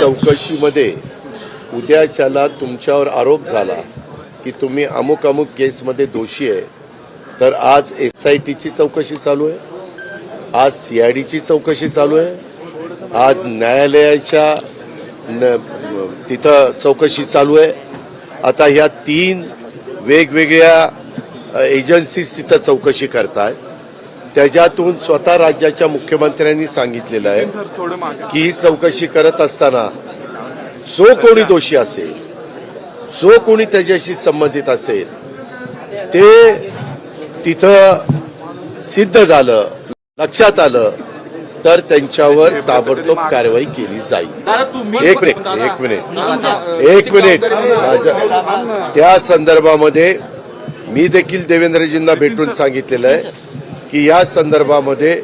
चौकशीमध्ये उद्याच्याला तुमच्यावर आरोप झाला की तुम्ही अमुक अमुक केसमध्ये दोषी आहे. तर आज एस आय टीची चौकशी चालू आहे. आज सी आय डीची चौकशी चालू आहे. आज न्यायालयाच्या न तिथं चौकशी चालू आहे. आता ह्या तीन वेगवेगळ्या एजन्सीज तिथं चौकशी करतायत त्याच्यातून स्वतः राज्याच्या मुख्यमंत्र्यांनी सांगितलेलं आहे की ही चौकशी करत असताना जो कोणी दोषी असेल जो कोणी त्याच्याशी संबंधित असेल ते तिथं सिद्ध झालं लक्षात आलं तर त्यांच्यावर ताबडतोब कारवाई केली जाईल. एक मिनिट एक मिनिट. एक मिनिट. त्या संदर्भामध्ये मी देखील देवेंद्रजींना भेटून सांगितलेलं आहे की या संदर्भामध्ये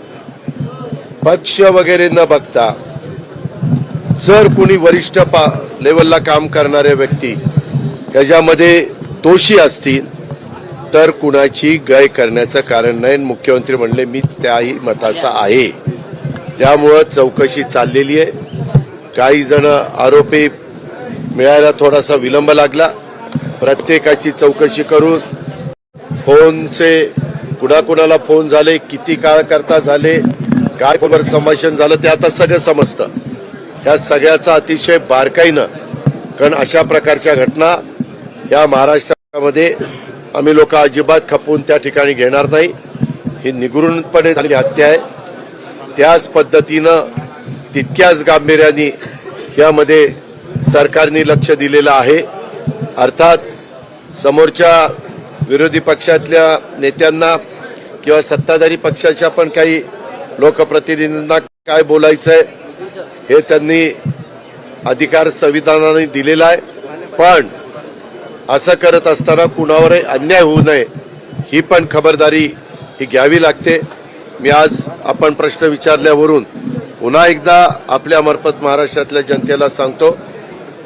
पक्ष वगैरे न बघता जर कोणी वरिष्ठ पा लेवलला काम करणारे व्यक्ती त्याच्यामध्ये दोषी असतील तर कुणाची गय करण्याचं कारण नाही. मुख्यमंत्री म्हणले मी त्याही मताचा आहे. त्यामुळं चौकशी चाललेली आहे. काही जण आरोपी मिळायला थोडासा विलंब लागला. प्रत्येकाची चौकशी करून फोनचे कुणाकुणाला फोन झाले किती काळ करता झाले काय कोणावर संभाषण झालं ते आता सगळं समजतं. या सगळ्याचा अतिशय बारकाईनं कारण अशा प्रकारच्या घटना या महाराष्ट्रामध्ये आम्ही लोक अजिबात खपवून त्या ठिकाणी घेणार नाही. ही निगुरूनपणे झालेली हत्या आहे. त्याच पद्धतीनं तितक्याच गांभीर्याने यामध्ये सरकारने लक्ष दिलेलं आहे. अर्थात समोरच्या विरोधी पक्षातल्या नेत्यांना किंवा सत्ताधारी पक्षाच्या पण काही लोकप्रतिनिधींना काय बोलायचं आहे हे त्यांनी अधिकार संविधानाने दिलेला आहे. पण असं करत असताना कुणावरही अन्याय होऊ नये ही पण खबरदारी ही घ्यावी लागते. मी आज आपण प्रश्न विचारल्यावरून पुन्हा एकदा आपल्यामार्फत महाराष्ट्रातल्या जनतेला सांगतो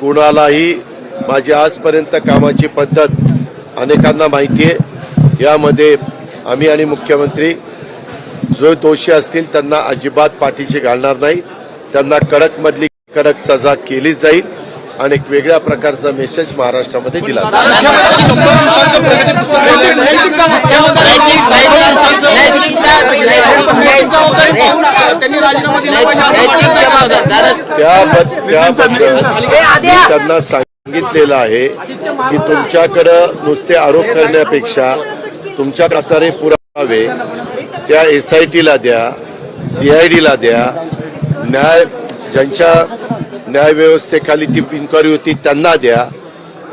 कुणालाही माझी आजपर्यंत कामाची पद्धत अनेकांना माहिती आहे यामध्ये आम्ही आणि मुख्यमंत्री जो दोषी असतील त्यांना अजिबात पाठीशी घालणार नाही त्यांना कडक मधली कडक सजा केली जाईल आणि एक वेगळ्या प्रकारचा मेसेज महाराष्ट्रामध्ये दिला जाईल त्यांनी राजीनामा सांगितलेलं आहे की तुमच्याकडं नुसते आरोप करण्यापेक्षा तुमच्याकडे असणारे पुरावे त्या एस आय टीला द्या सी आय डीला द्या. न्याय ज्यांच्या न्यायव्यवस्थेखाली ती इन्क्वायरी होती त्यांना द्या.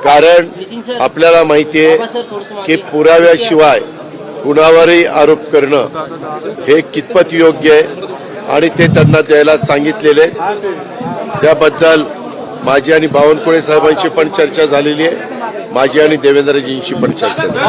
कारण आपल्याला माहिती आहे की पुराव्याशिवाय कुणावरही आरोप करणं हे कितपत योग्य आहे आणि ते त्यांना द्यायला सांगितलेले त्याबद्दल माझी आणि बावनकुळे साहेबांची पण चर्चा झालेली आहे. माझी आणि देवेंद्रजींची पण चर्चा झाली